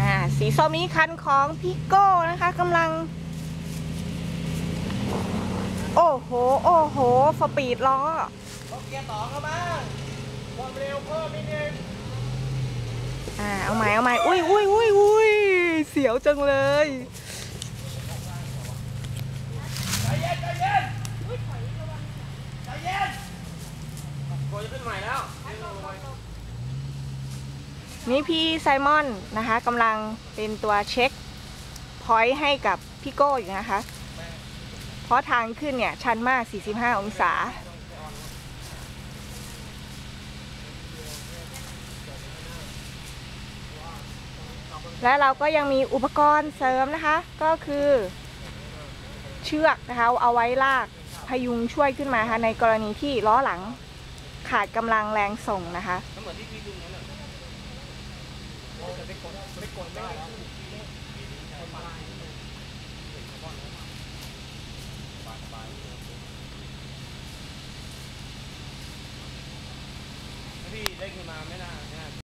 อ่า สีส้มนี้คันของพี่โก้นะคะกำลัง โอ้โห โอ้โหสปีดล้อเอาเกียร์ต่อเข้าบ้างความเร็วเพิ่มนิดนึงอ่า เอาใหม่เอาใหม่อุ้ยอุ้ยอุ้ยอุ้ยเสียวจังเลยใจเย็นใจเย็นใจเย็นโกจะขึ้นใหม่แล้ว นี่พี่ไซมอนนะคะกำลังเป็นตัวเช็คพอยต์ให้กับพี่โก้อยู่นะคะ เพราะทางขึ้นเนี่ย ชันมาก 45 องศา และเราก็ยังมีอุปกรณ์เสริมนะคะ ก็คือเชือกนะคะ เอาไว้ลากพยุงช่วยขึ้นมาค่ะในกรณีที่ล้อหลังขาดกำลังแรงส่งนะคะเหมือนที่พี่ดูนั่นแหละ โอ้แต่ได้กดไม่กดไม่ได้แล้วพี่ได้ขึ้นมาไม่น่าไม่น่า